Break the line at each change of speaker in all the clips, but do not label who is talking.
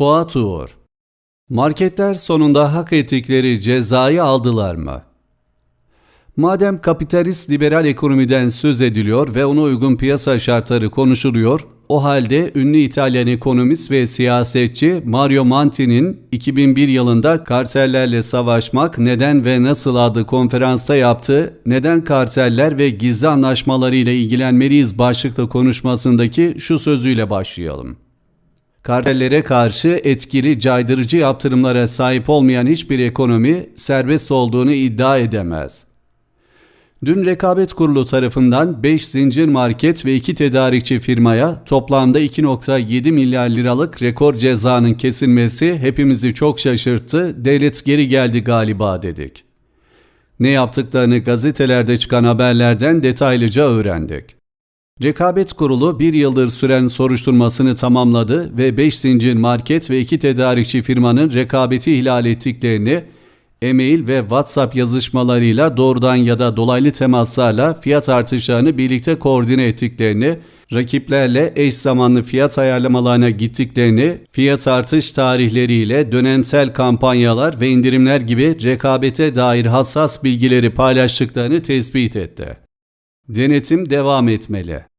Fuat Uğur Marketler sonunda hak ettikleri cezayı aldılar mı? Madem kapitalist liberal ekonomiden söz ediliyor ve ona uygun piyasa şartları konuşuluyor, o halde ünlü İtalyan ekonomist ve siyasetçi Mario Monti'nin 2001 yılında kartellerle savaşmak neden ve nasıl adlı konferansta yaptığı neden karteller ve gizli anlaşmaları ile ilgilenmeliyiz başlıklı konuşmasındaki şu sözüyle başlayalım. Kartellere karşı etkili caydırıcı yaptırımlara sahip olmayan hiçbir ekonomi serbest olduğunu iddia edemez. Dün Rekabet Kurulu tarafından 5 zincir market ve 2 tedarikçi firmaya toplamda 2.7 milyar liralık rekor cezanın kesilmesi hepimizi çok şaşırttı, devlet geri geldi galiba dedik. Ne yaptıklarını gazetelerde çıkan haberlerden detaylıca öğrendik. Rekabet Kurulu bir yıldır süren soruşturmasını tamamladı ve 5 zincir market ve 2 tedarikçi firmanın rekabeti ihlal ettiklerini, e-mail ve WhatsApp yazışmalarıyla doğrudan ya da dolaylı temaslarla fiyat artışlarını birlikte koordine ettiklerini, rakiplerle eş zamanlı fiyat ayarlamalarına gittiklerini, fiyat artış tarihleriyle dönemsel kampanyalar ve indirimler gibi rekabete dair hassas bilgileri paylaştıklarını tespit etti. Denetim devam etmeli.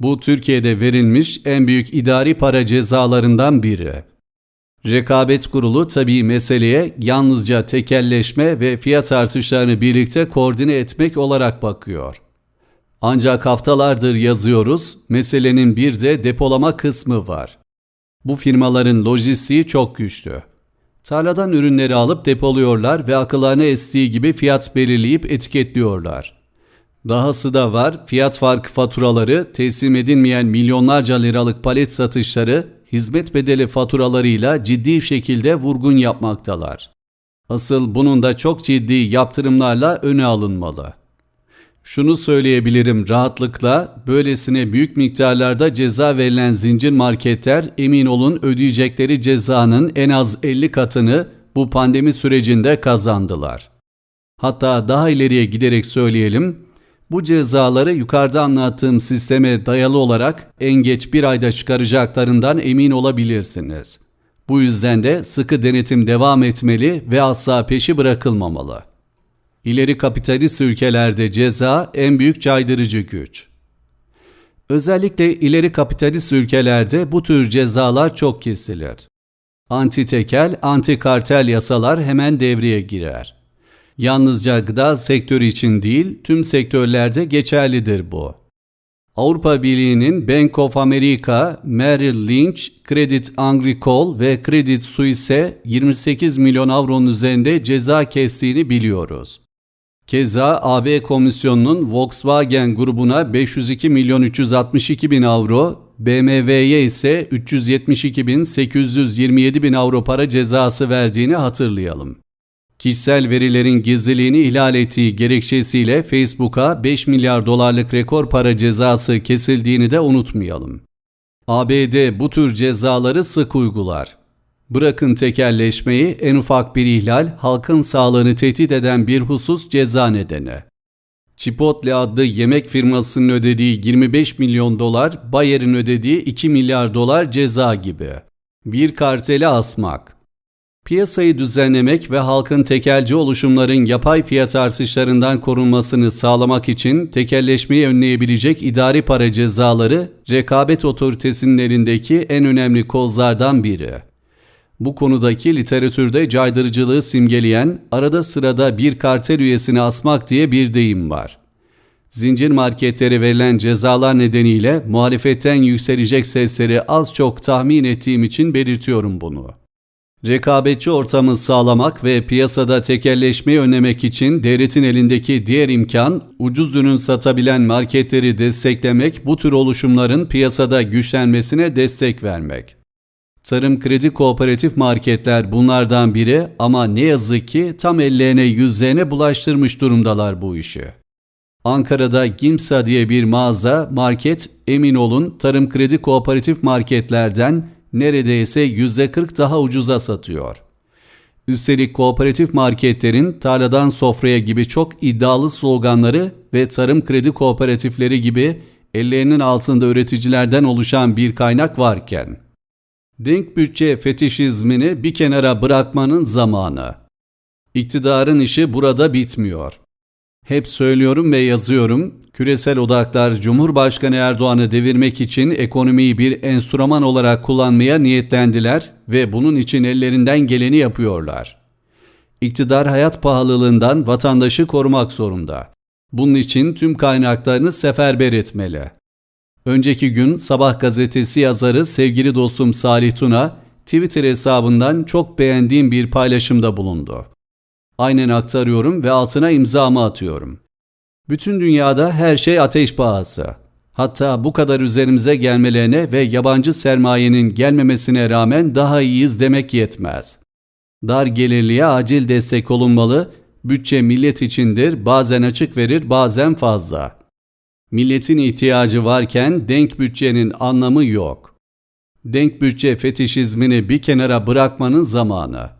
Bu Türkiye'de verilmiş en büyük idari para cezalarından biri. Rekabet Kurulu tabii meseleye yalnızca tekelleşme ve fiyat artışlarını birlikte koordine etmek olarak bakıyor. Ancak haftalardır yazıyoruz, meselenin bir de depolama kısmı var. Bu firmaların lojistiği çok güçlü. Tarladan ürünleri alıp depoluyorlar ve akıllarına estiği gibi fiyat belirleyip etiketliyorlar. Dahası da var, fiyat farkı faturaları, teslim edilmeyen milyonlarca liralık palet satışları, hizmet bedeli faturalarıyla ciddi şekilde vurgun yapmaktalar. Asıl bunun da çok ciddi yaptırımlarla öne alınmalı. Şunu söyleyebilirim rahatlıkla, böylesine büyük miktarlarda ceza verilen zincir marketler emin olun ödeyecekleri cezanın en az 50 katını bu pandemi sürecinde kazandılar. Hatta daha ileriye giderek söyleyelim, bu cezaları yukarıda anlattığım sisteme dayalı olarak en geç bir ayda çıkaracaklarından emin olabilirsiniz. Bu yüzden de sıkı denetim devam etmeli ve asla peşi bırakılmamalı. İleri kapitalist ülkelerde ceza en büyük caydırıcı güç. Özellikle ileri kapitalist ülkelerde bu tür cezalar çok kesilir. Anti tekel, anti kartel yasalar hemen devreye girer. Yalnızca gıda sektörü için değil, tüm sektörlerde geçerlidir bu. Avrupa Birliği'nin Bank of America, Merrill Lynch, Credit Agricole ve Credit Suisse 28 milyon avronun üzerinde ceza kestiğini biliyoruz. Keza AB Komisyonu'nun Volkswagen grubuna 502 milyon 362 bin avro, BMW'ye ise 372 bin 827 bin avro para cezası verdiğini hatırlayalım kişisel verilerin gizliliğini ihlal ettiği gerekçesiyle Facebook'a 5 milyar dolarlık rekor para cezası kesildiğini de unutmayalım. ABD bu tür cezaları sık uygular. Bırakın tekelleşmeyi en ufak bir ihlal halkın sağlığını tehdit eden bir husus ceza nedeni. Chipotle adlı yemek firmasının ödediği 25 milyon dolar, Bayer'in ödediği 2 milyar dolar ceza gibi. Bir karteli asmak. Piyasayı düzenlemek ve halkın tekelci oluşumların yapay fiyat artışlarından korunmasını sağlamak için tekelleşmeyi önleyebilecek idari para cezaları rekabet otoritesinin elindeki en önemli kozlardan biri. Bu konudaki literatürde caydırıcılığı simgeleyen arada sırada bir kartel üyesini asmak diye bir deyim var. Zincir marketlere verilen cezalar nedeniyle muhalefetten yükselecek sesleri az çok tahmin ettiğim için belirtiyorum bunu.'' Rekabetçi ortamı sağlamak ve piyasada tekelleşmeyi önlemek için devletin elindeki diğer imkan, ucuz ürün satabilen marketleri desteklemek, bu tür oluşumların piyasada güçlenmesine destek vermek. Tarım kredi kooperatif marketler bunlardan biri ama ne yazık ki tam ellerine yüzlerine bulaştırmış durumdalar bu işi. Ankara'da Gimsa diye bir mağaza, market, emin olun tarım kredi kooperatif marketlerden neredeyse %40 daha ucuza satıyor. Üstelik kooperatif marketlerin tarladan sofraya gibi çok iddialı sloganları ve tarım kredi kooperatifleri gibi ellerinin altında üreticilerden oluşan bir kaynak varken, Denk bütçe fetişizmini bir kenara bırakmanın zamanı. İktidarın işi burada bitmiyor. Hep söylüyorum ve yazıyorum, küresel odaklar Cumhurbaşkanı Erdoğan'ı devirmek için ekonomiyi bir enstrüman olarak kullanmaya niyetlendiler ve bunun için ellerinden geleni yapıyorlar. İktidar hayat pahalılığından vatandaşı korumak zorunda. Bunun için tüm kaynaklarını seferber etmeli. Önceki gün Sabah gazetesi yazarı sevgili dostum Salih Tuna, Twitter hesabından çok beğendiğim bir paylaşımda bulundu. Aynen aktarıyorum ve altına imzamı atıyorum. Bütün dünyada her şey ateş pahası. Hatta bu kadar üzerimize gelmelerine ve yabancı sermayenin gelmemesine rağmen daha iyiyiz demek yetmez. Dar gelirliye acil destek olunmalı, bütçe millet içindir, bazen açık verir, bazen fazla. Milletin ihtiyacı varken denk bütçenin anlamı yok. Denk bütçe fetişizmini bir kenara bırakmanın zamanı.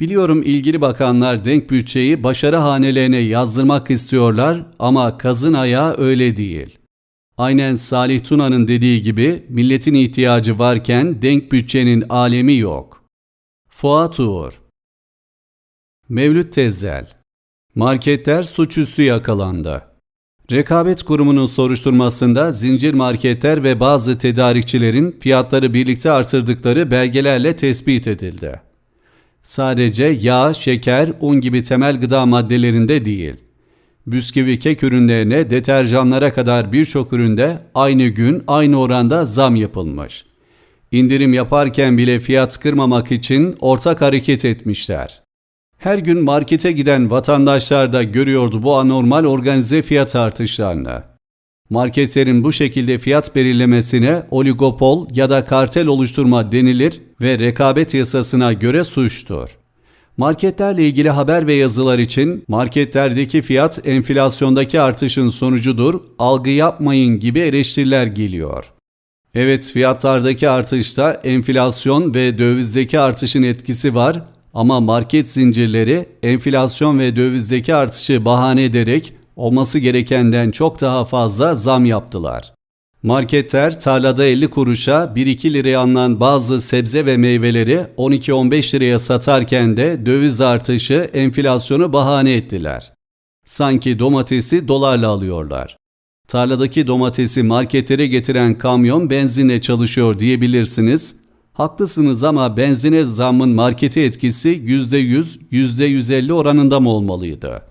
Biliyorum ilgili bakanlar denk bütçeyi başarı hanelerine yazdırmak istiyorlar ama kazın ayağı öyle değil. Aynen Salih Tuna'nın dediği gibi milletin ihtiyacı varken denk bütçenin alemi yok. Fuat Uğur Mevlüt Tezel Marketler suçüstü yakalandı. Rekabet Kurumu'nun soruşturmasında zincir marketler ve bazı tedarikçilerin fiyatları birlikte artırdıkları belgelerle tespit edildi. Sadece yağ, şeker, un gibi temel gıda maddelerinde değil. Bisküvi kek ürünlerine, deterjanlara kadar birçok üründe aynı gün aynı oranda zam yapılmış. İndirim yaparken bile fiyat kırmamak için ortak hareket etmişler. Her gün markete giden vatandaşlar da görüyordu bu anormal organize fiyat artışlarını. Marketlerin bu şekilde fiyat belirlemesine oligopol ya da kartel oluşturma denilir ve rekabet yasasına göre suçtur. Marketlerle ilgili haber ve yazılar için marketlerdeki fiyat enflasyondaki artışın sonucudur, algı yapmayın gibi eleştiriler geliyor. Evet fiyatlardaki artışta enflasyon ve dövizdeki artışın etkisi var ama market zincirleri enflasyon ve dövizdeki artışı bahane ederek olması gerekenden çok daha fazla zam yaptılar. Marketler tarlada 50 kuruşa 1-2 liraya alınan bazı sebze ve meyveleri 12-15 liraya satarken de döviz artışı enflasyonu bahane ettiler. Sanki domatesi dolarla alıyorlar. Tarladaki domatesi marketlere getiren kamyon benzinle çalışıyor diyebilirsiniz Haklısınız ama benzine zammın markete etkisi %100, %150 oranında mı olmalıydı?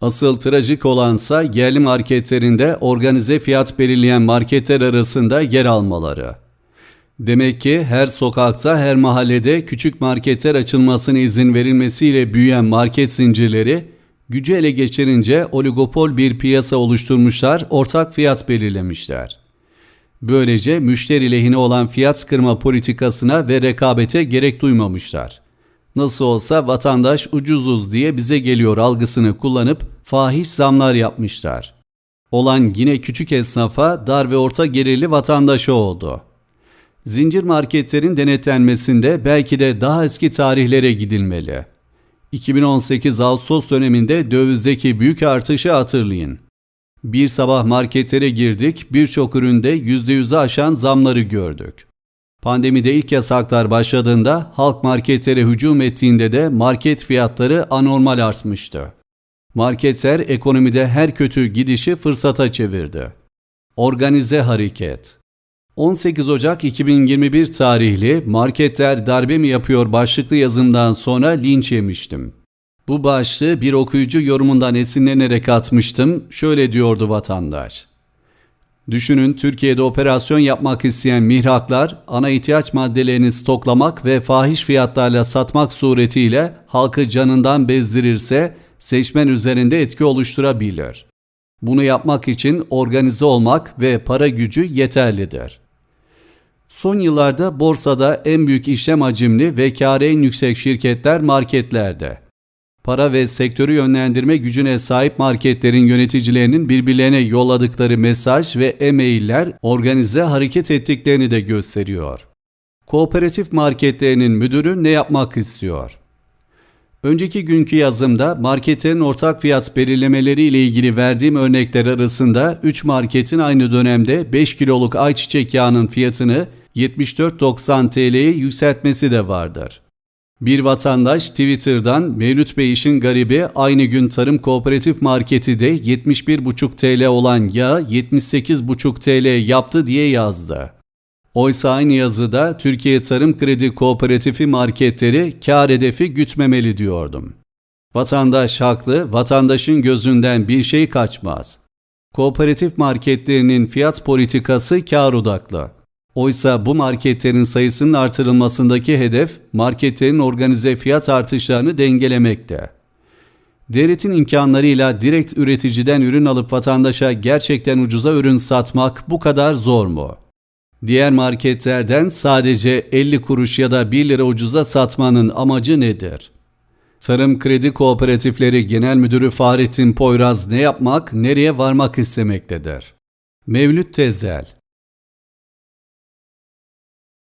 Asıl trajik olansa yerli marketlerinde organize fiyat belirleyen marketler arasında yer almaları. Demek ki her sokakta, her mahallede küçük marketler açılmasına izin verilmesiyle büyüyen market zincirleri gücü ele geçirince oligopol bir piyasa oluşturmuşlar, ortak fiyat belirlemişler. Böylece müşteri lehine olan fiyat kırma politikasına ve rekabete gerek duymamışlar. Nasıl olsa vatandaş ucuzuz diye bize geliyor algısını kullanıp fahiş zamlar yapmışlar. Olan yine küçük esnafa dar ve orta gelirli vatandaşı oldu. Zincir marketlerin denetlenmesinde belki de daha eski tarihlere gidilmeli. 2018 Ağustos döneminde dövizdeki büyük artışı hatırlayın. Bir sabah marketlere girdik, birçok üründe %100'ü aşan zamları gördük. Pandemide ilk yasaklar başladığında halk marketlere hücum ettiğinde de market fiyatları anormal artmıştı. Marketler ekonomide her kötü gidişi fırsata çevirdi. Organize hareket 18 Ocak 2021 tarihli Marketler darbe mi yapıyor başlıklı yazımdan sonra linç yemiştim. Bu başlığı bir okuyucu yorumundan esinlenerek atmıştım. Şöyle diyordu vatandaş. Düşünün Türkiye'de operasyon yapmak isteyen mihraklar ana ihtiyaç maddelerini stoklamak ve fahiş fiyatlarla satmak suretiyle halkı canından bezdirirse seçmen üzerinde etki oluşturabilir. Bunu yapmak için organize olmak ve para gücü yeterlidir. Son yıllarda borsada en büyük işlem hacimli ve kârı en yüksek şirketler marketlerde para ve sektörü yönlendirme gücüne sahip marketlerin yöneticilerinin birbirlerine yolladıkları mesaj ve e-mailler organize hareket ettiklerini de gösteriyor. Kooperatif marketlerinin müdürü ne yapmak istiyor? Önceki günkü yazımda marketlerin ortak fiyat belirlemeleri ile ilgili verdiğim örnekler arasında 3 marketin aynı dönemde 5 kiloluk ayçiçek yağının fiyatını 74.90 TL'ye yükseltmesi de vardır. Bir vatandaş Twitter'dan Mevlüt Bey işin garibi aynı gün Tarım Kooperatif Marketi de 71,5 TL olan yağı 78,5 TL yaptı diye yazdı. Oysa aynı yazıda Türkiye Tarım Kredi Kooperatifi marketleri kar hedefi gütmemeli diyordum. Vatandaş haklı, vatandaşın gözünden bir şey kaçmaz. Kooperatif marketlerinin fiyat politikası kar odaklı. Oysa bu marketlerin sayısının artırılmasındaki hedef marketlerin organize fiyat artışlarını dengelemekte. Devletin imkanlarıyla direkt üreticiden ürün alıp vatandaşa gerçekten ucuza ürün satmak bu kadar zor mu? Diğer marketlerden sadece 50 kuruş ya da 1 lira ucuza satmanın amacı nedir? Tarım Kredi Kooperatifleri Genel Müdürü Fahrettin Poyraz ne yapmak, nereye varmak istemektedir? Mevlüt Tezel